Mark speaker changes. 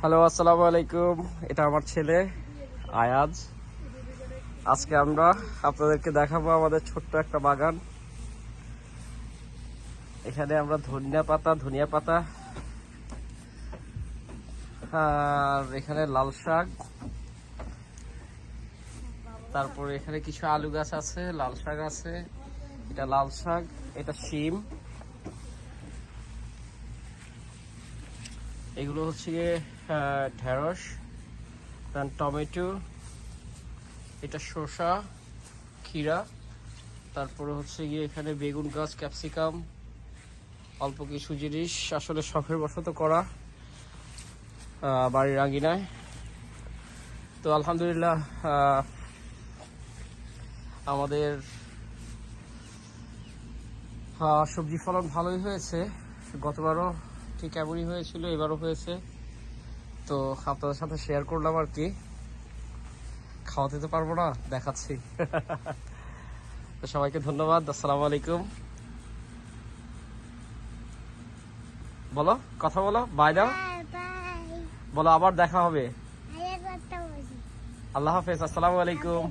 Speaker 1: Hello আসসালামু আলাইকুম। এটা আমার ছেলে, আয়াজ। আজকে আমরা আপনাদেরকে দেখাবো আমাদের ছোট্ট একটা বাগান। এখানে আমরা ধনিয়া পাতা ধনিয়া পাতা, আর এখানে লাল শাক। তারপরে এখানে কিছু আলু গাছ আছে, লাল শাক আছে, এটা লাল শাক, এটা শিম। এগুলো হচ্ছে গিয়ে ঢেঁড়স দেন টমেটো, এটা শসা, ক্ষীরা, তারপরে হচ্ছে গিয়ে এখানে বেগুন গাছ, ক্যাপসিকাম, অল্প কিছু জিনিস, আসলে শখের বশত করা বাড়ির আঙিনায়। তো আলহামদুলিল্লাহ আমাদের সবজি ফলন ভালোই হয়েছে। গতবারও ঠিক এমনই হয়েছিল এবারও হয়েছে। তো আপনাদের সাথে শেয়ার করলাম আর কি। খাওয়াতে তো পারব না দেখাচ্ছি। তো সবাইকে ধন্যবাদ আসসালামু আলাইকুম। বলো কথা বলো বাই দাও বলো আবার দেখা হবে। আল্লাহ হাফেজ আসসালামু আলাইকুম।